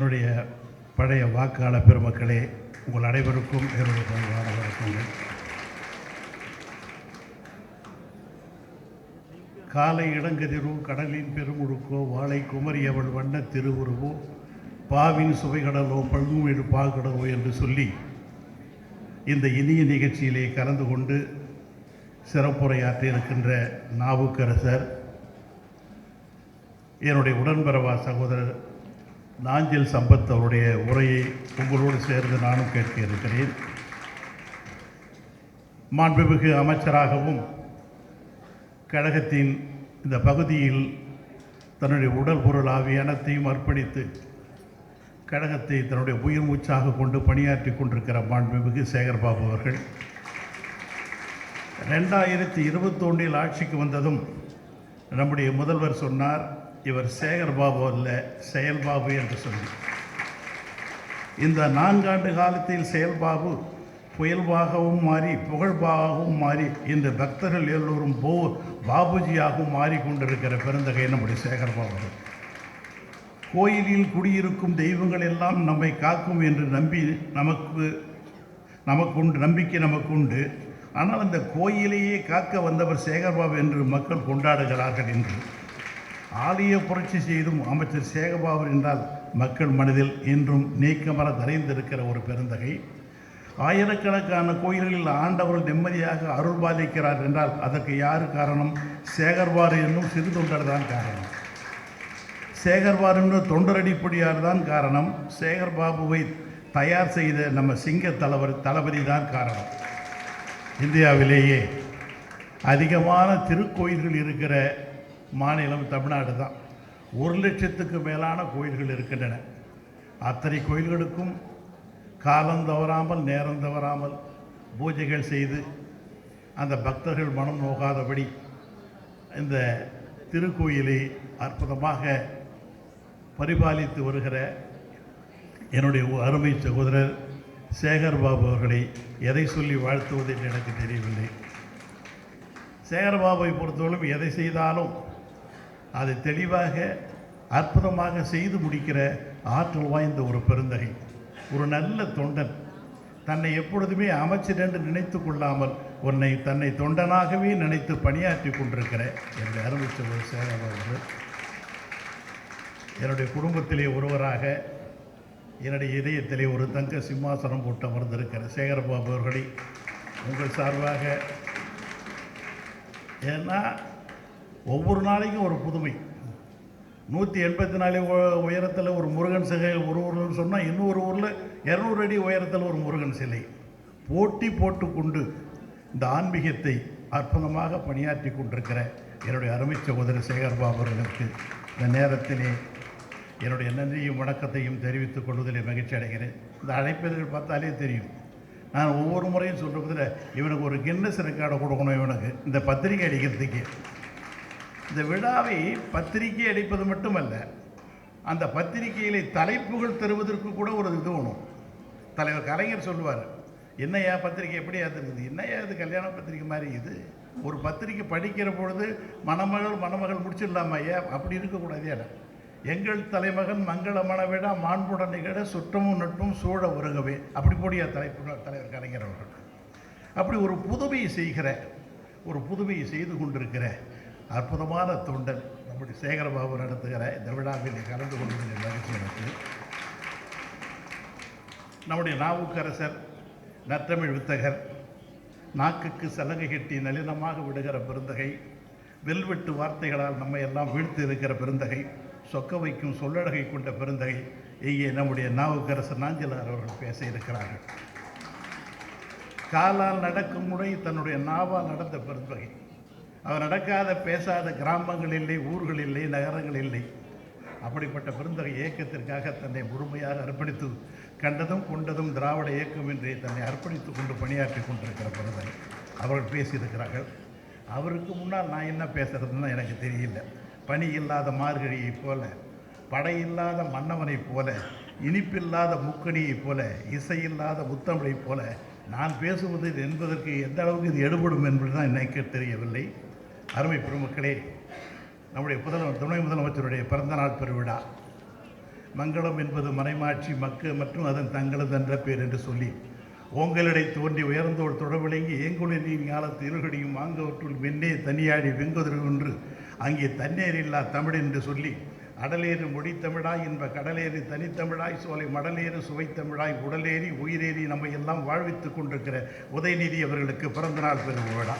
என்னுடைய பழைய வாக்காளர் பெருமக்களே உங்கள் அனைவருக்கும் என்னுடைய பணிவான வணக்கங்கள். காலை இடங்கதிரோ கடலின் பெருமுழுக்கோ வாளை குமரியவள் வண்ண திருவுருவோ பாவின் சுவைகடலோ பழுங்குமிழு பாகடலோ என்று சொல்லி இந்த இனிய நிகழ்ச்சியிலே கலந்து கொண்டு சிறப்புரையாற்றி இருக்கின்ற நாவுக்கரசர் என்னுடைய உடன்பிறவா சகோதரர் நாஞ்சில் சம்பத் அவருடைய உரையை உங்களோடு சேர்ந்து நானும் கேட்க இருக்கிறேன் மாண்புமிகு அமைச்சராகவும் கழகத்தின் இந்த பகுதியில் தன்னுடைய உடல் பொருள் ஆகிய அனைத்தையும் அர்ப்பணித்து கழகத்தை தன்னுடைய உயிர் மூச்சாக கொண்டு பணியாற்றி கொண்டிருக்கிற மாண்புமிகு சேகர்பாபு அவர்கள். ரெண்டாயிரத்தி இருபத்தொன்னில் ஆட்சிக்கு வந்ததும் நம்முடைய முதல்வர் சொன்னார் இவர் சேகர்பாபு அல்ல செயல்பாபு என்று சொல்லி. இந்த நான்காண்டு காலத்தில் செயல்பாபு புயல்பாகவும் மாறி புகழ்பாகவும் மாறி இந்த பக்தர்கள் எல்லோரும் போ பாபுஜியாகவும் மாறிக்கொண்டிருக்கிற பெருந்தகை நம்முடைய சேகர்பாபு கோயிலில் குடியிருக்கும் தெய்வங்கள் எல்லாம் நம்மை காக்கும் என்று நம்பி நமக்கு நமக்குண்டு நம்பிக்கை நமக்குண்டு. ஆனால் அந்த கோயிலையே காக்க வந்தவர் சேகர்பாபு என்று மக்கள் கொண்டாடுகிறார்கள் என்று ஆலய புரட்சி செய்தும் அமைச்சர் சேகர்பாபு என்றால் மக்கள் மனதில் இன்றும் நீக்கமர தரைந்திருக்கிற ஒரு பெருந்தகை. ஆயிரக்கணக்கான கோயில்களில் ஆண்டவர்கள் நிம்மதியாக அருள் பாதிக்கிறார் என்றால் அதற்கு யார் காரணம்? சேகர்வார் என்னும் சிறு தொண்டர் தான் காரணம். சேகர்வார் என்ற தொண்டரடிப்படியார் தான் காரணம். சேகர்பாபுவை தயார் செய்த நம்ம சிங்க தலைவர் தளபதி தான் காரணம். இந்தியாவிலேயே அதிகமான திருக்கோயில்கள் இருக்கிற மாநிலம் தமிழ்நாடு தான். ஒரு லட்சத்துக்கு மேலான கோயில்கள் இருக்கின்றன. அத்தனை கோயில்களுக்கும் காலம் தவறாமல் நேரம் தவறாமல் பூஜைகள் செய்து அந்த பக்தர்கள் மனம் நோகாதபடி இந்த திருக்கோயிலை அற்புதமாக பரிபாலித்து வருகிற என்னுடைய அருமை சகோதரர் சேகர் பாபு அவர்களை எதை சொல்லி வாழ்த்துவது என்று எனக்கு தெரியவில்லை. சேகர்பாபுவை பொறுத்தவரைக்கும் எதை செய்தாலும் அதை தெளிவாக அற்புதமாக செய்து முடிக்கிற ஆற்றல் வாய்ந்த ஒரு பெருந்தகை ஒரு நல்ல தொண்டன். தன்னை எப்பொழுதுமே அமைச்சர் என்று நினைத்து கொள்ளாமல் உன்னை தன்னை தொண்டனாகவே நினைத்து பணியாற்றி கொண்டிருக்கிற என்று அறிவித்த ஒரு சேகர்பாபு அவர்கள். என்னுடைய குடும்பத்திலே ஒருவராக என்னுடைய இதயத்திலே ஒரு தங்க சிம்மாசனம் போட்டு அமர்ந்திருக்கிற சேகரபாபு அவர்களை உங்கள் சார்பாக ஏன்னா ஒவ்வொரு நாளைக்கும் ஒரு புதுமை. நூற்றி எண்பத்தி நாலு உயரத்தில் ஒரு முருகன் சிலை ஒரு ஊரில் சொன்னால் இன்னொரு ஊரில் இரநூறு அடி உயரத்தில் ஒரு முருகன் சிலை. போட்டி போட்டுக்கொண்டு இந்த ஆன்மீகத்தை அற்புதமாக பணியாற்றி கொண்டிருக்கிற என்னுடைய அருமை சகோதரர் சேகர்பாபு அவர்களுக்கு இந்த நேரத்திலே என்னுடைய நன்றியும் வணக்கத்தையும் தெரிவித்துக் கொள்வதில் மகிழ்ச்சி அடைகிறேன். இந்த அழைப்பதர்கள் பார்த்தாலே தெரியும். நான் ஒவ்வொரு முறையும் சொல்கிறதில் இவனுக்கு ஒரு கின்னஸ் ரெக்கார்டை கொடுக்கணும் இவனுக்கு. இந்த பத்திரிகை அடிக்கிறதுக்கு. இந்த விழாவை பத்திரிகை அடிப்பது மட்டுமல்ல அந்த பத்திரிகையிலே தலைப்புகள் தருவதற்கு கூட ஒரு இது வேணும். தலைவர் கலைஞர் சொல்லுவார் என்னையா பத்திரிக்கை எப்படி ஏற்றுக்குது என்னையா இது கல்யாண பத்திரிக்கை மாதிரி இது? ஒரு பத்திரிக்கை படிக்கிற பொழுது மணமகள் மணமகள் முடிச்சிடலாமா ஐயா? அப்படி இருக்கக்கூடாது இடம் எங்கள் தலைமகன் மங்கள மணவிழா மாண்புடன் நிகழ சுற்றமும் நட்பும் சூழ உருகவே. அப்படி போடியா தலைப்பு தலைவர் கலைஞர் அவர்கள். அப்படி ஒரு புதுமையை செய்கிற ஒரு புதுமையை செய்து கொண்டிருக்கிற அற்புதமான தொண்டன் நம்முடைய சேகரபாபு நடத்துகிற இந்த விழாவில் கலந்து கொள்வதில் மகிழ்ச்சி எனக்கு நம்முடைய நாவுக்கரசர் நற்றமிழ் வித்தகர் நாக்குக்கு சலங்கை கட்டி நளினமாக விடுகிற பெருந்தகை வெல்வெட்டு வார்த்தைகளால் நம்மை எல்லாம் வீழ்த்து இருக்கிற பெருந்தகை சொக்க வைக்கும் சொல்லழகை கொண்ட பெருந்தகை இங்கே நம்முடைய நாவுக்கரசர் நாஞ்சிலார் அவர்கள் பேச இருக்கிறார்கள். காலால் நடக்கும் முறை தன்னுடைய நாவால் நடந்த பெருந்தகை. அவர் நடக்காத பேசாத கிராமங்கள் இல்லை ஊர்கள் இல்லை நகரங்கள் இல்லை. அப்படிப்பட்ட பெருந்தகை இயக்கத்திற்காக தன்னை முழுமையாக அர்ப்பணித்து கண்டதும் கொண்டதும் திராவிட இயக்கம் என்றே தன்னை அர்ப்பணித்து கொண்டு பணியாற்றி கொண்டிருக்கிற பெருந்தகை அவர்கள் பேசியிருக்கிறார்கள். அவருக்கு முன்னால் நான் என்ன பேசுகிறதுன்னு எனக்கு தெரியல. பனி இல்லாத மார்கழியைப் போல படையில்லாத மன்னவனைப் போல இனிப்பில்லாத முக்கணியைப் போல இசையில்லாத முத்தமிழைப் போல நான் பேசுவது என்பதற்கு எந்த அளவுக்கு இது எடுபடும் என்பது தான் எனக்கு தெரியவில்லை. அருமை பெருமக்களே நம்முடைய முதல்வர் துணை முதலமைச்சருடைய பிறந்தநாள் பெருவிழா. மங்களம் என்பது மறைமாட்சி மக்கு மற்றும் அதன் தங்களது என்ற பேர் என்று சொல்லி ஓங்கலடை தோன்றி உயர்ந்தோள் தொடர்பிளங்கி ஏங்குழலின் காலத்து இருகடியும் ஆங்கவற்றுள் வெண்ணே தனியாடி வெங்குதிர் ஒன்று அங்கே தண்ணீர் இல்லா தமிழ் என்று சொல்லி அடலேறு மொழி தமிழாய் என்ப கடலேறு தனித்தமிழாய் சோலை மடலேறு சுவைத்தமிழாய் உடலேறி உயிரேறி நம்மை எல்லாம் வாழ்வித்துக் கொண்டிருக்கிற உதயநிதி அவர்களுக்கு பிறந்தநாள் பெரும் விழா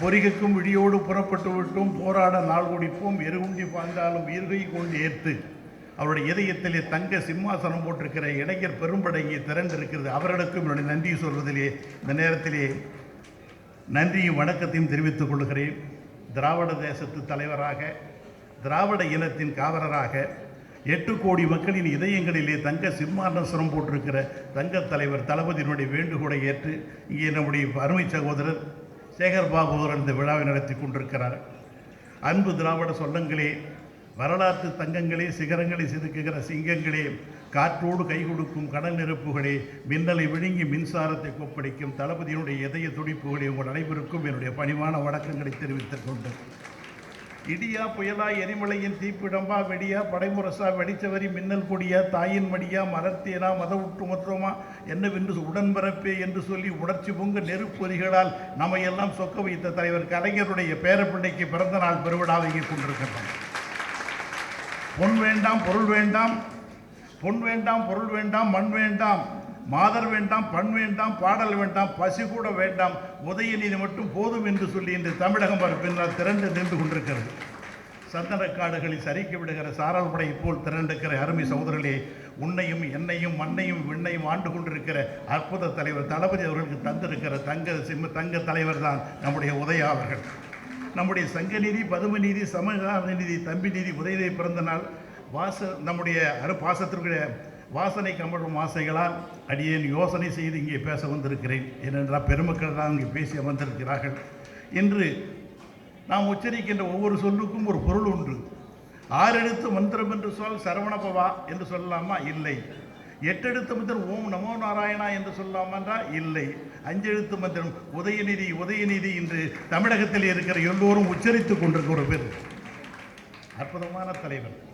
பொறிகக்கும் விடியோடு புறப்பட்டு விட்டோம். போராட நாள் குடிப்போம் எருகுண்டி பாய்ந்தாலும் உயிர்கை கொண்டு ஏற்று அவருடைய இதயத்திலே தங்க சிம்மாசனம் போட்டிருக்கிற இளைஞர் பெரும்படையை திரண்டிருக்கிறது. அவர்களுக்கும் என்னுடைய நன்றி சொல்வதிலே இந்த நேரத்திலே நன்றியும் வணக்கத்தையும் தெரிவித்துக் கொள்கிறேன். திராவிட தேசத்து தலைவராக திராவிட இனத்தின் காவலராக எட்டு கோடி மக்களின் இதயங்களிலே தங்க சிம்மாசனம் போட்டிருக்கிற தங்க தலைவர் தளபதியினுடைய வேண்டுகோளை ஏற்று இங்கே நம்முடைய அருமை சகோதரர் சேகர் பாபு அவர்கள் இந்த விழாவை நடத்தி கொண்டிருக்கிறார் அன்பு திராவிட சொல்லங்களே வரலாற்று தங்கங்களே சிகரங்களை செதுக்குகிற சிங்கங்களே காற்றோடு கை கொடுக்கும் கடல் நெருப்புகளே மின்னலை விழுங்கி மின்சாரத்தை கொப்பளிக்கும் தளபதியினுடைய இதய துடிப்புகளே உங்கள் அனைவருக்கும் என்னுடைய பணிவான வணக்கங்களை தெரிவித்துக் கொண்டு இடியா புயலா எரிமலையின் தீப்பிடம்பா வெடியா படைமுரசா வெடிச்சவரி மின்னல் கொடியா தாயின் மடியா மலர்த்தேனா மத ஒட்டுமொத்தமா என்னவென்று உடன்பிறப்பே என்று சொல்லி உணர்ச்சி பொங்க நெருப்பொறிகளால் நம்மையெல்லாம் சொக்க வைத்த தலைவர் கலைஞருடைய பேரப்பிள்ளைக்கு பிறந்த நாள் பெருவிழாவை இங்கே கொண்டிருக்கின்றோம் பொன் வேண்டாம் பொருள் வேண்டாம் பொன் வேண்டாம் பொருள் வேண்டாம் மண் வேண்டாம் மாதர் வேண்டாம் பண் வேண்டாம் பாடல் வேண்டாம் பசி கூட வேண்டாம் உதயநிதி மட்டும் போதும் என்று சொல்லி இன்று தமிழகம் வர பின்னால் திரண்டு நின்று கொண்டிருக்கிறது. சந்தனக்காடுகளை சரிக்கு விடுகிற சாரல் படை போல் திரண்டிருக்கிற அருமை சகோதரர்களே உன்னையும் என்னையும் மண்ணையும் விண்ணையும் ஆண்டு கொண்டிருக்கிற அற்புத தலைவர் தளபதி அவர்களுக்கு தந்திருக்கிற தங்க சிம்ம தங்க தலைவர் தான் நம்முடைய உதயா அவர்கள். நம்முடைய சங்கநீதி பதுமநீதி சமகால நீதி தம்பி நீதி உதயநிதி பிறந்த நாள் வாச நம்முடைய அரு பாசத்திற்குரிய வாசனை கமழும் ஆசைகளால் அடியேன் யோசனை செய்து இங்கே பேச வந்திருக்கிறேன். ஏனென்றால் பெருமக்கள் தான் இங்கே பேசி அமர்ந்திருக்கிறார்கள். இன்று நாம் உச்சரிக்கின்ற ஒவ்வொரு சொல்லுக்கும் ஒரு பொருள் உண்டு. ஆறெழுத்து மந்திரம் என்று சொல் சரவணபவா என்று சொல்லலாமா? இல்லை. எட்டெழுத்து மந்திரம் ஓம் நமோ நாராயணா என்று சொல்லலாமா இல்லை. அஞ்செழுத்து மந்திரம் உதயநிதி உதயநிதி என்று தமிழகத்தில் இருக்கிற எல்லோரும் உச்சரித்துக் கொண்டிருக்கிற ஒரு பேர். அற்புதமான தலைவர்.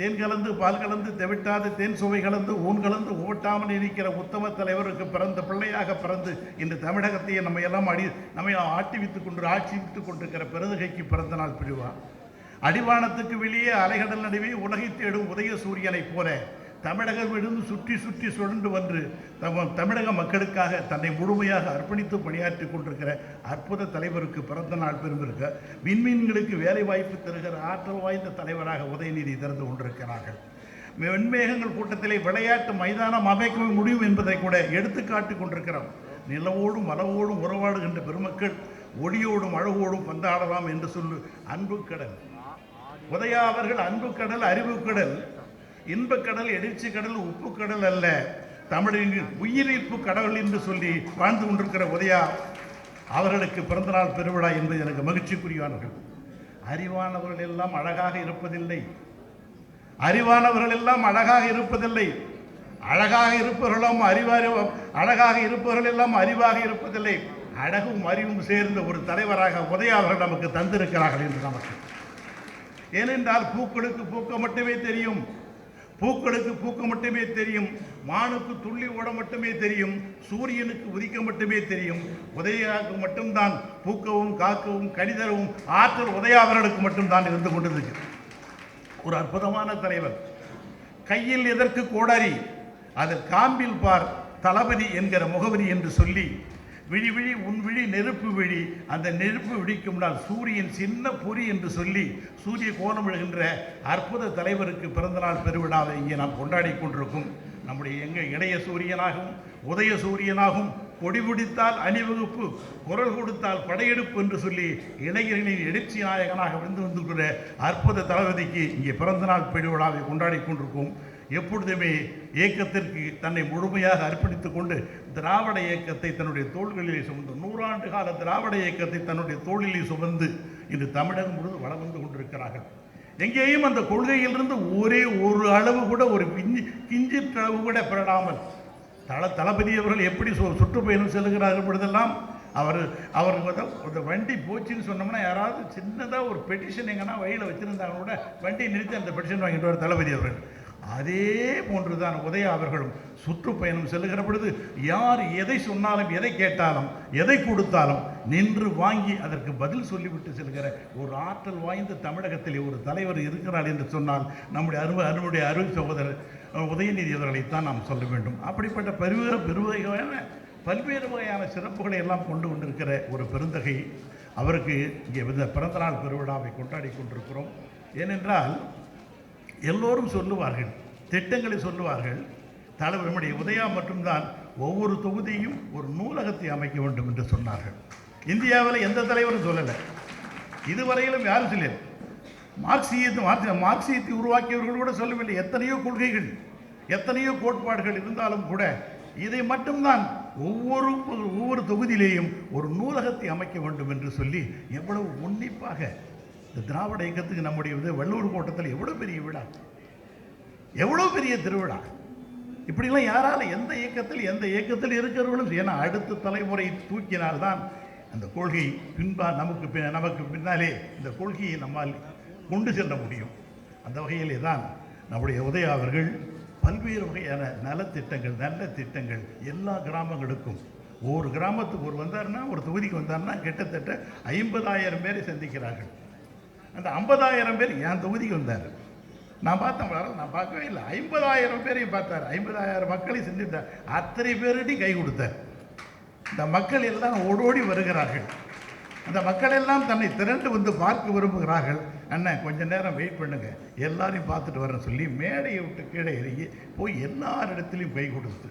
தேன் கலந்து பால் கலந்து தெவிட்டாது தேன் சுவை கலந்து ஊன் கலந்து ஓட்டாமல் இருக்கிற உத்தம தலைவருக்கு பிறந்த பிள்ளையாக பிறந்து இன்று தமிழகத்தையே நம்ம எல்லாம் அடி நம்மை ஆட்டிவித்துக் கொண்டு ஆட்சிவித்துக் கொண்டிருக்கிற பெருதுகைக்கு பிறந்த நாள் பிரிவா. அடிவானத்துக்கு வெளியே அலைகடல் நடுவே உலகை தேடும் உதய சூரியனைப் போல தமிழகம் விழுந்து சுற்றி சுற்றி சுழன்று வந்து தம தமிழக மக்களுக்காக தன்னை முழுமையாக அர்ப்பணித்து பணியாற்றி கொண்டிருக்கிற அற்புத தலைவருக்கு பிறந்த நாள் பெருமிருக்க விண்மீன்களுக்கு வேலை வாய்ப்பு தருகிற ஆற்றல் வாய்ந்த தலைவராக உதயநிதி திறந்து கொண்டிருக்கிறார்கள். வெண்மேகங்கள் கூட்டத்திலே விளையாட்டு மைதானம் அமைக்க முடியும் என்பதை கூட எடுத்துக்காட்டி கொண்டிருக்கிறோம். நிலவோடும் மலவோடும் உறவாடுகின்ற பெருமக்கள் ஒளியோடும் அழகோடும் பந்தாடலாம் என்று சொல்லு அன்பு கடல் உதயா அவர்கள் அன்பு கடல் அறிவு கடல் இன்பக் கடல் எழுச்சி கடல் உப்பு கடல் அல்ல. தமிழின் உயிரிப்பு கடவுள் என்று சொல்லி வாழ்ந்து கொண்டிருக்கிற உதயா அவர்களுக்கு பிறந்தநாள் பெருவிழா என்பது எனக்கு மகிழ்ச்சிக்குரியவர்கள். அறிவானவர்கள் எல்லாம் அழகாக இருப்பதில்லை. அறிவானவர்கள் எல்லாம் அழகாக இருப்பதில்லை. அழகாக இருப்பவர்களும் அறிவாரி அழகாக இருப்பவர்கள் எல்லாம் அறிவாக இருப்பதில்லை. அழகும் அறிவும் சேர்ந்த ஒரு தலைவராக உதயாவர்கள் நமக்கு தந்திருக்கிறார்கள் என்று நமக்கு. ஏனென்றால் பூக்களுக்கு பூக்க மட்டுமே தெரியும். பூக்களுக்கு பூக்க மட்டுமே தெரியும் மானுக்கு துள்ளி ஓட மட்டுமே தெரியும் சூரியனுக்கு உதிக்க மட்டுமே தெரியும். உதயாவுக்கு மட்டும்தான் பூக்கவும் காக்கவும் கணிதரவும் ஆற்றல் உதயாவரனுக்கு மட்டும்தான் இருந்து கொண்டிருக்கு ஒரு அற்புதமான தலைவர் கையில் எதற்கு கோடாரி? அது காம்பில் பார் தளபதி என்கிற முகவரி என்று சொல்லி விழி விழி உன் விழி நெருப்பு விழி. அந்த நெருப்பு விழிக்கும் நாள் சூரியன் சின்ன பொறி என்று சொல்லி சூரிய கோலம் விழுகின்ற அற்புத தலைவருக்கு பிறந்தநாள் பெருவிழாவை இங்கே நாம் கொண்டாடி கொண்டிருக்கும். நம்முடைய எங்கள் இளைய சூரியனாகவும் உதய சூரியனாகவும் கொடி பிடித்தால் அணிவகுப்பு குரல் கொடுத்தால் படையெடுப்பு என்று சொல்லி இளைஞர்களின் எழுச்சி நாயகனாக வந்து வந்துள்ள அற்புத தளபதிக்கு இங்கே பிறந்தநாள் பெருவிழாவை கொண்டாடி கொண்டிருக்கும். எப்பொழுதுமே இயக்கத்திற்கு தன்னை முழுமையாக அர்ப்பணித்து கொண்டு திராவிட இயக்கத்தை தன்னுடைய தோள்களிலே சுமந்து நூறாண்டு கால திராவிட இயக்கத்தை தன்னுடைய தோளிலே சுமந்து இன்று தமிழகம் முழுவதும் வளம் வந்து கொண்டிருக்கிறார்கள். எங்கேயும் அந்த கொள்கையிலிருந்து ஒரே ஒரு அளவு கூட ஒரு பிஞ்சு கிஞ்சிற்றளவு கூட பெறாமல் தள தளபதி அவர்கள் எப்படி சு- சுற்றுப்பயணம் செல்கிறார்கள் பொழுதெல்லாம் அவர் அவருக்கு வந்து அந்த வண்டி போச்சுன்னு சொன்னோம்னா யாராவது சின்னதாக ஒரு பெட்டிஷன் எங்கன்னா வழியில் வச்சுருந்தாங்க கூட வண்டி நிறுத்தி அந்த பெட்டிஷன் வாங்கிட்டு வர தளபதி அவர்கள். அதே போன்றுதான் உதய அவர்களும் சுற்றுப்பயணம் செல்லுகிற பொழுது யார் எதை சொன்னாலும் எதை கேட்டாலும் எதை கொடுத்தாலும் நின்று வாங்கி அதற்கு பதில் சொல்லிவிட்டு செல்கிற ஒரு ஆற்றல் வாய்ந்த தமிழகத்தில் ஒரு தலைவர் இருக்கிறார் என்று சொன்னால் நம்முடைய அருமை அருமையுடைய அருள் சகோதரர் உதயநிதி அவர்களைத்தான் நாம் சொல்ல வேண்டும். அப்படிப்பட்ட பெருவ பெருவகையான பல்வேறு வகையான சிறப்புகளை எல்லாம் கொண்டு கொண்டிருக்கிற ஒரு பெருந்தகை அவருக்கு இங்கே பிறந்தநாள் பெருவிழாவை கொண்டாடி கொண்டிருக்கிறோம். ஏனென்றால் எல்லோரும் சொல்லுவார்கள் திட்டங்களை சொல்லுவார்கள். தலைவர் நம்முடைய உதயா மட்டும்தான் ஒவ்வொரு தொகுதியும் ஒரு நூலகத்தை அமைக்க வேண்டும் என்று சொன்னார்கள். இந்தியாவில் எந்த தலைவரும் சொல்லலை. இதுவரையிலும் யாரும் சொல்லல. மார்க்சியத்தை மார்க்சி- மார்க்சியத்தை உருவாக்கியவர்கள் கூட சொல்லவில்லை. எத்தனையோ கொள்கைகள் எத்தனையோ கோட்பாடுகள் இருந்தாலும் கூட இதை மட்டும்தான் ஒவ்வொரு ஒவ்வொரு தொகுதியிலேயும் ஒரு நூலகத்தை அமைக்க வேண்டும் என்று சொல்லி எவ்வளவு உன்னிப்பாக இந்த திராவிட இயக்கத்துக்கு நம்முடைய இது வள்ளூர் கோட்டத்தில் எவ்வளோ பெரிய விழா எவ்வளோ பெரிய திருவிழா? இப்படிலாம் யாரால் எந்த இயக்கத்தில் எந்த இயக்கத்தில் இருக்கிறவர்களும் ஏன்னா அடுத்த தலைமுறை தூக்கினால்தான் அந்த கொள்கை பின்பா நமக்கு பி- நமக்கு பின்னாலே இந்த கொள்கையை நம்மால் கொண்டு செல்ல முடியும். அந்த வகையிலே தான் நம்முடைய உதய அவர்கள் பல்வேறு வகையான நலத்திட்டங்கள் நல்ல திட்டங்கள் எல்லா கிராமங்களுக்கும் ஒவ்வொரு கிராமத்துக்கு ஒரு வந்தார்னா ஒரு தொகுதிக்கு வந்தாருன்னா கிட்டத்தட்ட ஐம்பதாயிரம் பேரை சந்திக்கிறார்கள். அந்த ஐம்பதாயிரம் பேர் என் தொகுதிக்கு வந்தார். நான் பார்த்தேன் வர நான் பார்க்கவே இல்லை. ஐம்பதாயிரம் பேரையும் பார்த்தார். ஐம்பதாயிரம் மக்களையும் செஞ்சுட்டார் அத்தனை பேர்கிட்டையும் கை கொடுத்தார். இந்த மக்கள் எல்லாம் ஓடோடி வருகிறார்கள். அந்த மக்கள் எல்லாம் தன்னை திரண்டு வந்து பார்க்க விரும்புகிறார்கள். அண்ணன் கொஞ்ச நேரம் வெயிட் பண்ணுங்க. எல்லாரையும் பார்த்துட்டு வரேன் சொல்லி மேடையை விட்டு கீழே இறங்கி போய் எல்லாரிடத்திலையும் கை கொடுத்து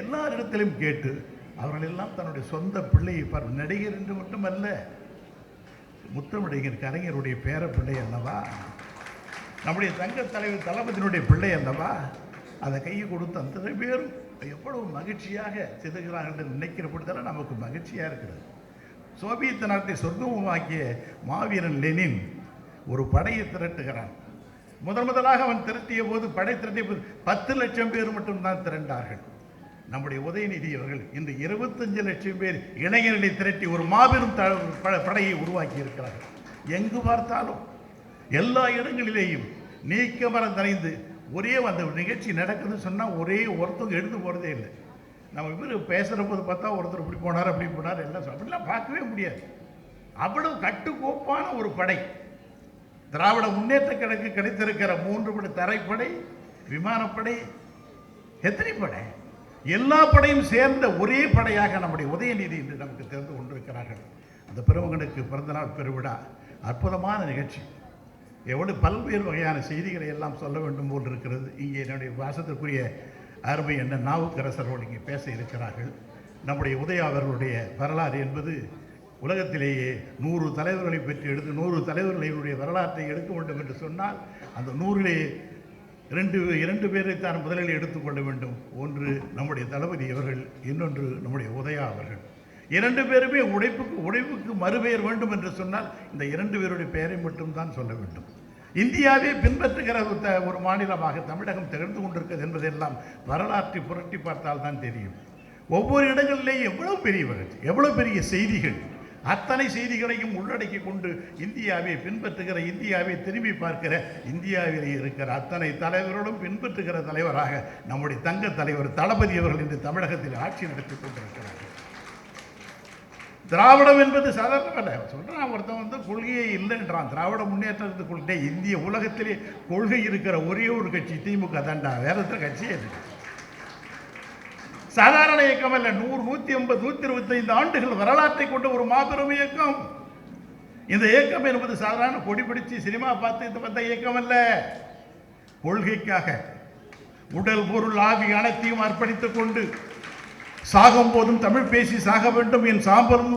எல்லாரிடத்திலையும் கேட்டு அவர்களெல்லாம் தன்னுடைய சொந்த பிள்ளையை பார் நடிகர் என்று மட்டுமல்ல முத்தமிழர் கலைஞருடைய பேர பிள்ளை அல்லவா? நம்முடைய தங்க தலைவர் தளபதியினுடைய பிள்ளை அல்லவா? அதை கையை கொடுத்து அத்தனை பேரும் எவ்வளவு மகிழ்ச்சியாக சிதைகிறார்கள் என்று நினைக்கிற பொழுதெல்லாம் நமக்கு மகிழ்ச்சியாக இருக்கிறது. சோவியத் நாட்டை சொர்க்கமுமாக்கிய மாவீரன் லெனின் ஒரு படையை திரட்டுகிறான். முதன் முதலாக அவன் திரட்டிய போது படை திரட்டிய போது பத்து லட்சம் பேர் மட்டும்தான் திரண்டார்கள். நம்முடைய உதயநிதி அவர்கள் இன்று இருபத்தஞ்சு லட்சம் பேர் இளைஞர்களை திரட்டி ஒரு மாபெரும் த- படையை உருவாக்கி இருக்கிறார்கள் எங்கு பார்த்தாலும் எல்லா இடங்களிலேயும் நீக்க மரம் தரைந்து ஒரே அந்த நிகழ்ச்சி நடக்குதுன்னு சொன்னால் ஒரே ஒருத்தவங்க எழுந்து போகிறதே இல்லை. நம்ம இவர் பேசுகிற போது பார்த்தா ஒருத்தர் இப்படி போனார் அப்படி போனார் எல்லாம் அப்படிலாம் பார்க்கவே முடியாது. அவ்வளவு கட்டுக்கோப்பான ஒரு படை. திராவிட முன்னேற்ற கணக்கு கிடைத்திருக்கிற மூன்று படை தரைப்படை விமானப்படை எத்தனை படை? எல்லா படையும் சேர்ந்த ஒரே படையாக நம்முடைய உதயநிதி என்று நமக்கு தெரிந்து கொண்டிருக்கிறார்கள் அந்த பெருமகனுக்கு பிறந்தநாள் பெருவிழா. அற்புதமான நிகழ்ச்சி. எவ்வளவு பல்வேறு வகையான செய்திகளை எல்லாம் சொல்ல வேண்டும் போல் இருக்கிறது. இங்கே என்னுடைய வாசத்திற்குரிய அருமை என்ன நாவுக்கரசரோடு இங்கே பேச இருக்கிறார்கள். நம்முடைய உதய அவர்களுடைய வரலாறு என்பது உலகத்திலேயே நூறு தலைவர்களை பற்றி எடுத்து நூறு தலைவர்களுடைய வரலாற்றை எடுக்க வேண்டும் என்று சொன்னால் அந்த நூறிலே இரண்டு இரண்டு பேரை தான் முதலில் எடுத்துக்கொள்ள வேண்டும். ஒன்று நம்முடைய தளபதி அவர்கள் இன்னொன்று நம்முடைய உதயா அவர்கள். இரண்டு பேருமே உழைப்புக்கு உழைப்புக்கு மறுபெயர் வேண்டும் என்று சொன்னால் இந்த இரண்டு பேருடைய பெயரை மட்டும்தான் சொல்ல வேண்டும். இந்தியாவே பின்பற்றுகிற ஒரு த- ஒரு மாநிலமாக தமிழகம் திகழ்ந்து கொண்டிருக்கிறது என்பதெல்லாம் வரலாற்றை புரட்டி பார்த்தால் தான் தெரியும். ஒவ்வொரு இடங்களிலேயும் எவ்வளோ பெரியவர்கள் எவ்வளோ பெரிய செய்திகள் அத்தனை செய்திகளையும் உள்ளடக்கி கொண்டு இந்தியாவை பின்பற்றுகிற இந்தியாவை திரும்பி பார்க்கிற இந்தியாவில் இருக்கிற அத்தனை தலைவர்களும் பின்பற்றுகிற தலைவராக நம்முடைய தங்க தலைவர் தளபதி அவர்கள் இன்று தமிழகத்தில் ஆட்சி நடத்தி கொண்டிருக்கிறார்கள். திராவிடம் என்பது சாதாரணமல்ல சொல்றான் ஒருத்தன் வந்து கொள்கையே இல்லைன்றான். திராவிட முன்னேற்றத்து கொள்கை இந்திய உலகத்திலே கொள்கை இருக்கிற ஒரே ஒரு கட்சி திமுக தாண்டா வேற கட்சியே இல்லை. சாதாரண இயக்கம் அல்ல. நூறு நூற்றி ஐம்பது நூற்றி இருபத்தைந்து ஆண்டுகள் வரலாற்றை கொண்ட ஒரு மாபெரும் இயக்கம். இந்த இயக்கம் என்பது சாதாரண கொடி பிடிச்சு சினிமா பார்த்து இந்த வந்த இயக்கம் அல்ல. கொள்கைக்காக உடல் பொருள் ஆகிய அனைத்தையும் அர்ப்பணித்துக் கொண்டு சாகும் போதும் தமிழ் பேசி சாக வேண்டும். என் சாம்பலும்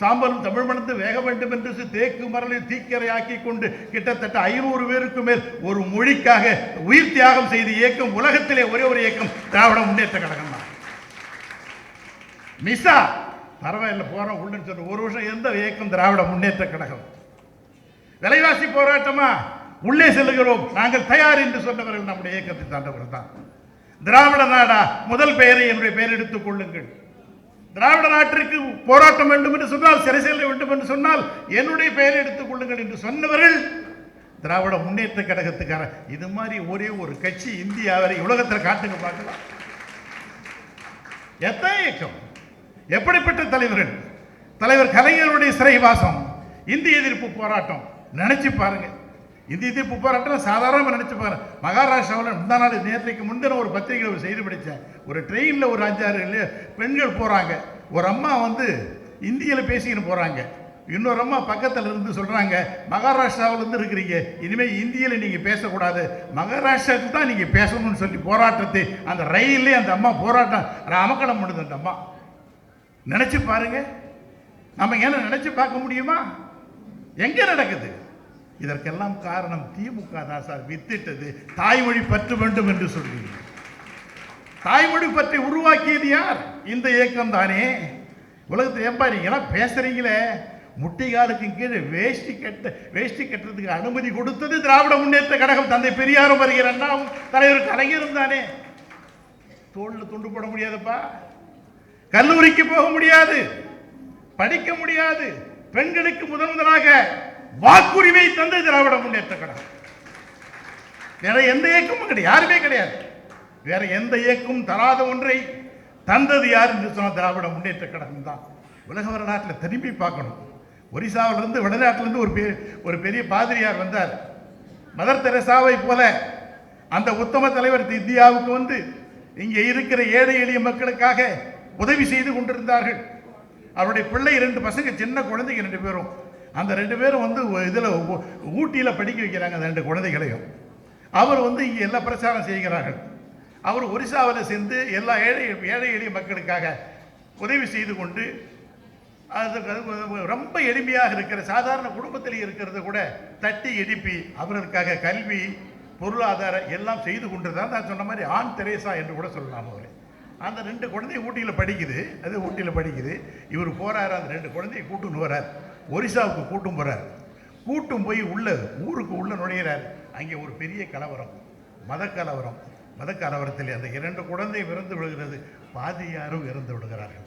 சாம்பலும் தமிழ் மணந்து வேக வேண்டும் என்று தேக்கு மரலில் தீக்கரையாக்கி கொண்டு கிட்டத்தட்ட ஐநூறு பேருக்கு மேல் ஒரு மொழிக்காக உயிர் தியாகம் செய்த இயக்கம் உலகத்திலே ஒரே ஒரு இயக்கம். திராவிட முன்னேற்ற கழகம் தான் மிசா பரவாயில்ல போகிறோம் உள்ளன்னு சொன்ன ஒரு வருஷம் எந்த இயக்கம் திராவிட முன்னேற்ற கழகம்? விலைவாசி போராட்டமா? உள்ளே செல்லுகிறோம். நாங்கள் தயார் என்று சொன்னவர்கள் நம்முடைய இயக்கத்தை தாண்டவர் தான். திராவிட நாடா முதல் பெயரை என்னுடைய பெயர் எடுத்துக் கொள்ளுங்கள். திராவிட நாட்டிற்கு போராட்டம் வேண்டும் என்று சொன்னால் சிறை செல்ல வேண்டும் என்று சொன்னால் என்னுடைய பெயரை எடுத்துக் கொள்ளுங்கள் என்று சொன்னவர்கள் திராவிட முன்னேற்ற கழகத்துக்கார இது மாதிரி ஒரே ஒரு கட்சி இந்தியாவை உலகத்தில் காட்டுங்க பார்க்கலாம். எத்தனை இயக்கம்? எப்படிப்பட்ட தலைவர்கள்? தலைவர் கலைஞருடைய சிறைவாசம் இந்திய எதிர்ப்பு போராட்டம். நினைச்சு பாருங்க. இந்திய எதிர்ப்பு போராட்டம் சாதாரணமாக நினைச்சு பாருங்க. மகாராஷ்டிராவில் முந்தா நாள் நேற்றைக்கு முந்தின ஒரு பத்திரிகையில் ஒரு செய்தி படித்தேன் ஒரு ட்ரெயினில் ஒரு அஞ்சாறு பெண்கள் போகிறாங்க ஒரு அம்மா வந்து இந்தியில் பேசிக்கின்னு போகிறாங்க இன்னொரு அம்மா பக்கத்தில் இருந்து சொல்கிறாங்க மகாராஷ்டிராவிலேருந்து இருக்கிறீங்க. இனிமேல் இந்தியில் நீங்கள் பேசக்கூடாது. மகாராஷ்டிராவுக்கு தான் நீங்கள் பேசணும்னு சொல்லி போராட்டத்தை அந்த ரயிலே அந்த அம்மா போராட்டம் அமக்கலம் பண்ணுது அந்த அம்மா. நினச்சி பாருங்க. நம்ம ஏன்னா நினச்சி பார்க்க முடியுமா? எங்கே நடக்குது? இதற்கெல்லாம் காரணம் திமுக தான் சார். வித்திட்டது. தாய்மொழி பற்று வேண்டும் என்று சொல்லி. தாய்மொழி பற்றி உருவாக்கியது யார்? இந்த இயக்கம் தானே. உலகத்தில் ஏன்பா நீங்களாம் பேசுகிறீங்களே முட்டிகாலுக்கும் கீழே வேஷ்டி கட்ட வேஷ்டி கட்டுறதுக்கு அனுமதி கொடுத்தது திராவிட முன்னேற்ற கழகம். தந்தை பெரியாரும் வருகிற அண்ணாவும் தலைவர் கலைஞரும் தானே தோளில் துண்டு போட முடியாதுப்பா. கல்லூரிக்கு போக முடியாது படிக்க முடியாது. பெண்களுக்கு முதன் முதலாக வாக்குரிமை தந்த திராவிட முன்னேற்ற கழகம். வேற எந்த இயக்கமும் கிடையாது யாருமே கிடையாது. வேற எந்த இயக்கமும் தராத ஒன்றை தந்தது யார் என்று சொன்ன திராவிட முன்னேற்ற கழகம் தான். உலக வரலாற்றில் திரும்பி பார்க்கணும். ஒரிசாவிலிருந்து வடநாட்டிலிருந்து ஒரு பெ- ஒரு பெரிய பாதிரியார் வந்தார். மதர் தெரசாவை போல அந்த உத்தம தலைவர் இந்தியாவுக்கு வந்து இங்கே இருக்கிற ஏழை எளிய மக்களுக்காக உதவி செய்து கொண்டிருந்தார்கள். அவருடைய பிள்ளை ரெண்டு பசங்க சின்ன குழந்தைங்க ரெண்டு பேரும். அந்த ரெண்டு பேரும் வந்து இதில் ஊட்டியில் படிக்க வைக்கிறாங்க அந்த ரெண்டு குழந்தைகளையும். அவர் வந்து இங்கே எல்லா பிரச்சாரம் செய்கிறார்கள். அவர் ஒரிசாவில் சேர்ந்து எல்லா ஏழை ஏழை எளிய மக்களுக்காக உதவி செய்து கொண்டு அது ரொம்ப எளிமையாக இருக்கிற சாதாரண குடும்பத்தில் இருக்கிறத கூட தட்டி எழுப்பி அவர்களுக்காக கல்வி பொருளாதாரம் எல்லாம் செய்து கொண்டு தான் நான் சொன்ன மாதிரி ஆண் தெரேசா என்று கூட சொல்லலாம் அவரை அந்த ரெண்டு குழந்தை ஊட்டியில் படிக்குது. அது ஊட்டியில் படிக்குது. இவர் போகிறார் அந்த ரெண்டு குழந்தையை கூட்டுன்னு வரார். ஒரிசாவுக்கு கூட்டும் போகிறார் கூட்டும் போய் உள்ள ஊருக்கு உள்ளே நுழையிறார். அங்கே ஒரு பெரிய கலவரம். மத கலவரம். மத கலவரத்தில் அந்த இரண்டு குழந்தை இறந்து விடுகிறது பாதியாரும் இறந்து விடுகிறார்கள்.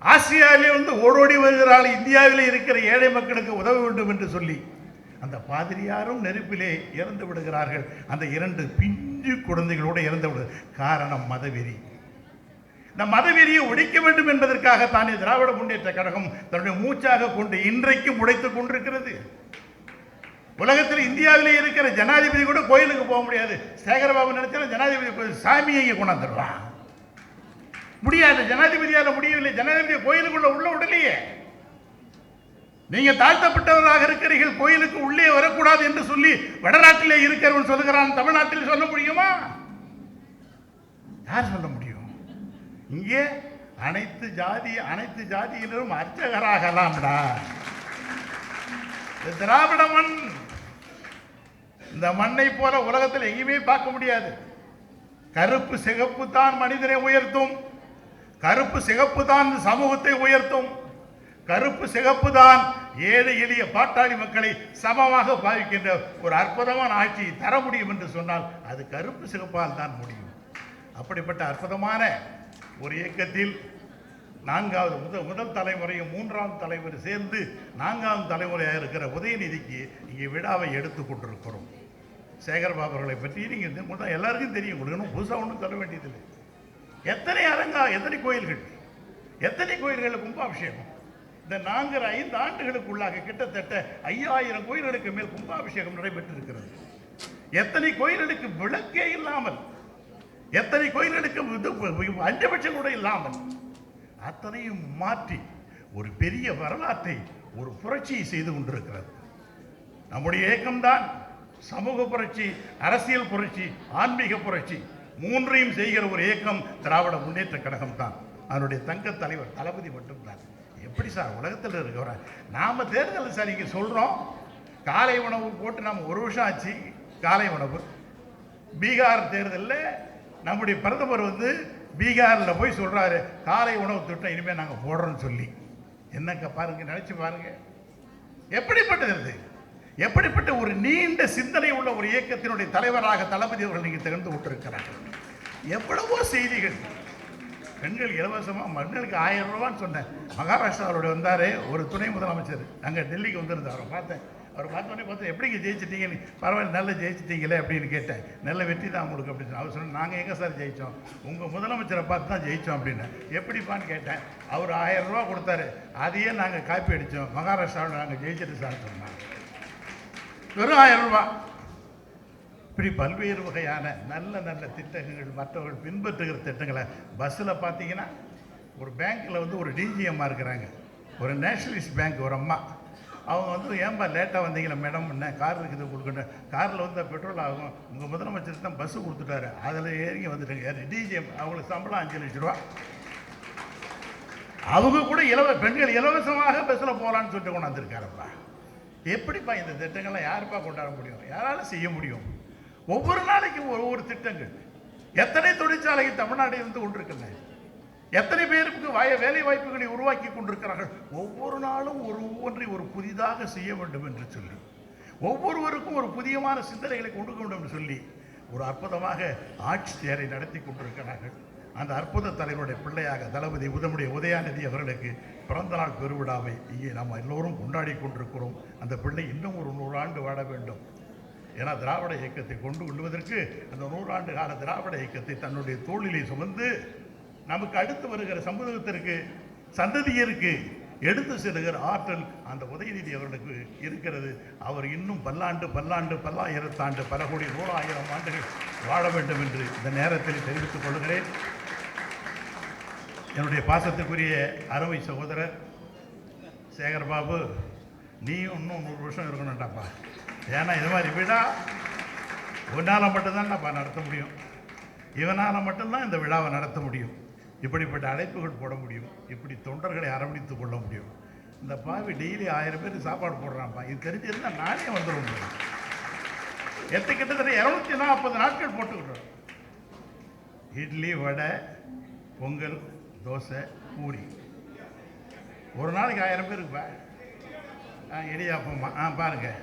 ஆசியாவிலே வந்து ஓடோடி வருகிறாள் இந்தியாவிலே இருக்கிற ஏழை மக்களுக்கு உதவ வேண்டும் என்று சொல்லி அந்த பாதிரியாரும் நெருப்பிலே இறந்து விடுகிறார்கள். அந்த இரண்டு பிஞ்சு குழந்தைகளோடு இறந்து விடு காரணம் மதவெறி. நம் மதவெறியை ஒழிக்க வேண்டும் என்பதற்காக தானே திராவிட முன்னேற்ற கழகம் தன்னுடைய மூச்சாக கொண்டு இன்றைக்கும் உடைத்துக் கொண்டிருக்கிறது. உலகத்தில் இந்தியாவிலே இருக்கிற ஜனாதிபதி கூட கோயிலுக்கு போக முடியாது. சேகரபாபு நினைச்சாலும் ஜனாதிபதி கோயில் சாமியை இங்கே கொண்டாந்துடுறான் முடியாது. ஜனாதிபதியால் முடியவில்லை. ஜனாதிபதி கோயிலுக்குள்ள உள்ள விடலையே. நீங்க தாழ்த்தப்பட்டவராக இருக்கிறீர்கள். கோயிலுக்கு உள்ளே வரக்கூடாது என்று சொல்லி வடநாட்டிலே இருக்கிறவன் சொல்லுகிறான். தமிழ்நாட்டில் சொல்ல முடியுமா? யார் சொல்ல முடியும்? இங்கே அனைத்து ஜாதி அனைத்து ஜாதியினரும் அர்ச்சகராகலாம்டா. திராவிட மண் இந்த மண்ணை போல உலகத்தில் எங்கேயுமே பார்க்க முடியாது. கருப்பு சிகப்பு தான் மனிதனை உயர்த்தும். கருப்பு சிகப்பு தான் சமூகத்தை உயர்த்தும். கருப்பு சிகப்பு தான் ஏழை எளிய பாட்டாளி மக்களை சமமாக பாவிக்கின்ற ஒரு அற்புதமான ஆட்சியை தர முடியும் என்று சொன்னால் அது கருப்பு சிகப்பால் தான் முடியும். அப்படிப்பட்ட அற்புதமான ஒரு இயக்கத்தில் நான்காவது முதல் முதல் தலைமுறையும் மூன்றாம் தலைமுறை சேர்ந்து நான்காம் தலைமுறையாக இருக்கிற உதயநிதிக்கு இங்கே விழாவை எடுத்து கொண்டிருக்கிறோம். சேகர்பாபு அவர்களை பற்றி நீங்கள் முதல் எல்லாருக்கும் தெரியும். கொடுக்கணும் புதுசாக ஒன்றும் சொல்ல வேண்டியதில்லை. எத்தனை அரங்கா எத்தனை கோயில்கள்? எத்தனை கோயில்களில் கும்பாபிஷேகம்? இந்த நான்கு ஐந்து ஆண்டுகளுக்குள்ளாக கிட்டத்தட்ட ஐயாயிரம் கோயில்களுக்கு மேல் கும்பாபிஷேகம் நடைபெற்றிருக்கிறது. எத்தனை கோயில்களுக்கு விளக்கே இல்லாமல் எத்தனை கோயில்களுக்கு இது அஞ்சபட்சம் கூட இல்லாமல் அத்தனையும் மாற்றி ஒரு பெரிய வரலாற்றை ஒரு புரட்சியை செய்து கொண்டிருக்கிறது. நம்முடைய இயக்கம்தான் சமூக புரட்சி அரசியல் புரட்சி ஆன்மீக புரட்சி மூன்றையும் செய்கிற ஒரு இயக்கம் திராவிட முன்னேற்ற கழகம் தான் அதனுடைய தங்க தலைவர் தளபதி மட்டும்தான். எப்படி சார் உலகத்தில் இருக்கிற நாம் தேர்தல் சார் இங்கே சொல்கிறோம் காலை உணவு போட்டு நாம் ஒரு வருஷம் ஆச்சு. காலை உணவு. பீகார் தேர்தலில் நம்முடைய பிரதமர் வந்து பீகாரில் போய் சொல்கிறாரு காலை உணவு திட்டம் இனிமேல் நாங்கள் போடுறோம்னு சொல்லி. என்னங்க பாருங்கள் நினச்சி பாருங்கள் எப்படிப்பட்டது எப்படிப்பட்ட ஒரு நீண்ட சிந்தனை உள்ள ஒரு இயக்கத்தினுடைய தலைவராக தளபதி அவர்கள் நீங்கள் திறந்து கொண்டிருக்கிறார்கள் எவ்வளவோ செய்திகள். பெண்கள் இலவசமாக பெண்களுக்கு ஆயிரம் ரூபான்னு சொன்னேன். மகாராஷ்டிராவோட வந்தார் ஒரு துணை முதலமைச்சர். அங்கே டெல்லிக்கு வந்திருந்தார் பார்த்தேன். அவர் பார்த்தோன்னே பார்த்து எப்படிங்க ஜெயிச்சிட்டீங்கன்னு பரவாயில்ல நல்லா ஜெயிச்சிட்டீங்களே அப்படின்னு கேட்டேன். நல்ல வெற்றி தான் உங்களுக்கு அப்படின்னு. அவர் சொன்னார் நாங்கள் எங்கே சார் ஜெயித்தோம் உங்கள் முதலமைச்சரை பார்த்து தான் ஜெயித்தோம் அப்படின்னு. எப்படிப்பான்னு கேட்டேன். அவர் ஆயிரம் ரூபா கொடுத்தாரு. அதையே நாங்கள் காப்பி அடித்தோம் மகாராஷ்டிராவில் நாங்கள் ஜெயிச்சிட்டு சார் சொன்னாங்க வெறும் ஆயிரம் ரூபா. இப்படி பல்வேறு வகையான நல்ல நல்ல திட்டங்கள் மற்றவர்கள் பின்பற்றுகிற திட்டங்களை பஸ்ஸில் பார்த்தீங்கன்னா ஒரு பேங்க்கில் வந்து ஒரு டிஜிஎம்மாக இருக்கிறாங்க. ஒரு நேஷனலிஸ்ட் பேங்க் ஒரு அம்மா. அவங்க வந்து ஏன்பா லேட்டாக வந்தீங்களா மேடம் என்ன கார் இருக்குது கொடுக்கணும் காரில் வந்து பெட்ரோல் ஆகும். உங்கள் முதலமைச்சர் தான் பஸ்ஸு கொடுத்துட்டாரு. அதில் ஏறி வந்துட்டாங்க டிஜிஎம் அவங்களுக்கு சம்பளம் அஞ்சு லட்ச ரூபா. அவங்க கூட இலவ பெண்கள் இலவசமாக பஸ்ஸில் போகலான்னு சொல்லிட்டு கொண்டாந்துருக்காரப்பா. எப்படிப்பா இந்த திட்டங்கள்லாம் யாருப்பா கொண்டாட முடியும்? யாரால செய்ய முடியும்? ஒவ்வொரு நாளைக்கும் ஒவ்வொரு திட்டங்கள். எத்தனை தொழிற்சாலை தமிழ்நாடு இருந்து கொண்டிருக்கின்றன எத்தனை பேருக்கு வாய வேலை வாய்ப்புகளை உருவாக்கி கொண்டிருக்கிறார்கள்? ஒவ்வொரு நாளும் ஒரு ஒவ்வொன்றை ஒரு புதிதாக செய்ய வேண்டும் என்று சொல்லி ஒவ்வொருவருக்கும் ஒரு புதியமான சிந்தனைகளை கொண்டு வேண்டும் என்று சொல்லி ஒரு அற்புதமாக ஆட்சி தேரை நடத்தி கொண்டிருக்கிறார்கள். அந்த அற்புத தலைவருடைய பிள்ளையாக தளபதி உதமுடைய உதயாநிதி அவர்களுக்கு பிறந்த நாள் பெருவிழாவை இங்கே நாம் எல்லோரும் கொண்டாடி கொண்டிருக்கிறோம். அந்த பிள்ளை இன்னும் ஒரு நூறாண்டு வாழ வேண்டும். ஏன்னா திராவிட இயக்கத்தை கொண்டு கொள்வதற்கு அந்த நூறாண்டு கால திராவிட இயக்கத்தை தன்னுடைய தோளிலே சுமந்து நமக்கு அடுத்து வருகிற சமூகத்திற்கு சந்ததியருக்கு எடுத்து செல்கிற ஆற்றல் அந்த உதயநிதி அவர்களுக்கு இருக்கிறது. அவர் இன்னும் பல்லாண்டு பல்லாண்டு பல்லாயிரத்தாண்டு பல கோடி நூறாயிரம் ஆண்டுகள் வாழ வேண்டும் என்று இந்த நேரத்தில் தெரிவித்துக் கொள்கிறேன். என்னுடைய பாசத்துக்குரிய அறுவை சகோதரர் சேகர் பாபு நீயும் இன்னும் நூறு வருஷம் இருக்கணும்டாப்பா. ஏன்னா இது மாதிரி விழா உன்னால் மட்டும்தான்டாப்பா நடத்த முடியும். இவனால் மட்டும்தான் இந்த விழாவை நடத்த முடியும். இப்படிப்பட்ட அழைப்புகள் போட முடியும்? இப்படி தொண்டர்களை அரவணைத்து கொள்ள முடியும்? இந்த பாவி டெய்லி ஆயிரம் பேருக்கு சாப்பாடு போடுறான்ப்பா. இது தெரிஞ்சிருந்தா நானே வந்துடும் எத்த கிட்டத்தட்ட இரநூத்தி நாற்பது நாட்கள் போட்டுக்கிட்டோம். இட்லி வடை பொங்கல் தோசை பூரி. ஒரு நாளைக்கு ஆயிரம் பேர் இருப்பா? ஆ இடியாப்பம்மா ஆ பாருங்க.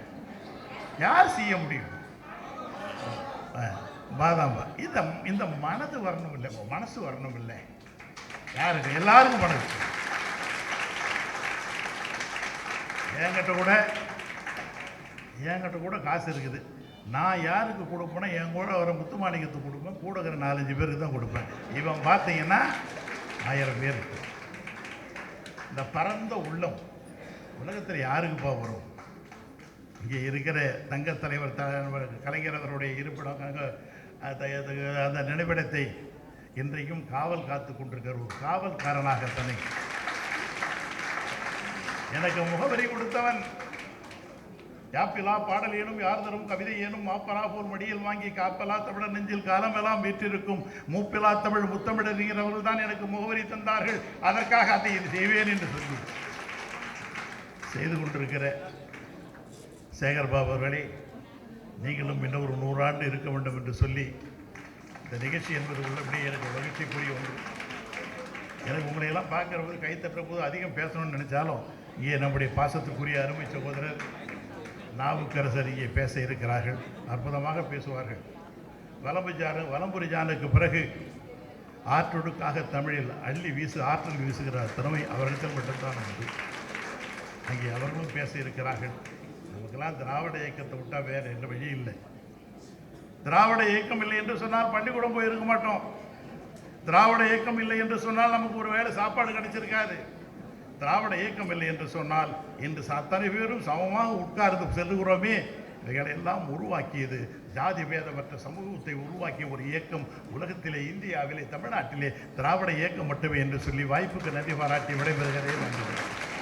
யார் செய்ய முடியும்? ஆ, இந்த இந்த மனது வரணும் இல்லை மனசு வரணும் இல்லை யாருக்கு? எல்லாருக்கும் மனசு என்கிட்ட கூட என்கிட்ட கூட காசு இருக்குது. நான் யாருக்கு கொடுப்பேன்னா என் கூட வர முத்துமாணிக்கத்துக்கு கொடுப்பேன் கூட இருக்கிற நாலஞ்சு பேருக்கு தான் கொடுப்பேன். இவன் பார்த்தீங்கன்னா ஆயிரம் பேர் இந்த பரந்த உள்ளம் உலகத்தில் யாருக்குப்பா வரும்? இங்கே இருக்கிற தங்க தலைவர் கலைஞர் அவருடைய இருப்பிடம் அந்த நினைவிடத்தை இன்றைக்கும் காவல் காத்து கொண்டிருக்கிற ஒரு காவல்காரனாக தன்னை எனக்கு முகவரி கொடுத்தவன். யாப்பிலா பாடல் ஏனும் யார் தரும் கவிதை ஏனும் மாப்பலா போல் மடியில் வாங்கி காப்பலா தமிழர் நெஞ்சில் காலமெல்லாம் வீற்றிருக்கும். மூப்பிலா தமிழ் முத்தமிழறிஞரவர்கள் தான் எனக்கு முகவரி தந்தார்கள். அதற்காக அதை இது செய்வேன் என்று சொல்லி செய்து கொண்டிருக்கிற சேகர்பாபு அவர்களே நீங்களும் இன்னும் ஒரு நூறாண்டு இருக்க வேண்டும் என்று சொல்லி இந்த நிகழ்ச்சி என்பது உள்ளபடியே எனக்கு மகிழ்ச்சிக்குரிய ஒன்று. எனக்கு உங்களையெல்லாம் பார்க்குற போது கை தட்டுற போது அதிகம் பேசணும்னு நினச்சாலும் இங்கே நம்முடைய பாசத்துக்குரிய அருமை சகோதரர் நாவுக்கரசர் இங்கே பேச இருக்கிறார்கள். அற்புதமாக பேசுவார்கள். வலம்புஜான வலம்புரிஜானுக்கு பிறகு ஆற்றொடுக்காக தமிழில் அள்ளி வீசு ஆற்றல் வீசுகிறார் திறமை அவர்களிடத்தில் மட்டும்தான் உண்டு. அங்கே அவர்களும் பேச இருக்கிறார்கள். நமக்கெல்லாம் திராவிட இயக்கத்தை விட்டால் வேறு என்ன வழி இல்லை. திராவிட இயக்கம் இல்லை என்று சொன்னால் பள்ளிக்கூடம் போயிருக்க மாட்டோம். திராவிட இயக்கம் இல்லை என்று சொன்னால் நமக்கு ஒரு வேலை சாப்பாடு கிடைச்சிருக்காது. திராவிட இயக்கம் இல்லை என்று சொன்னால் இன்று அத்தனை பேரும் சமமாக உட்கார்ந்து செல்லுகிறோமே. இவைகளையெல்லாம் உருவாக்கியது ஜாதி பேதமற்ற சமூகத்தை உருவாக்கிய ஒரு இயக்கம் உலகத்திலே இந்தியாவிலே தமிழ்நாட்டிலே திராவிட இயக்கம் மட்டுமே என்று சொல்லி வாய்ப்புக்கு நன்றி பாராட்டி விடைபெறுகிறேன். நன்றி.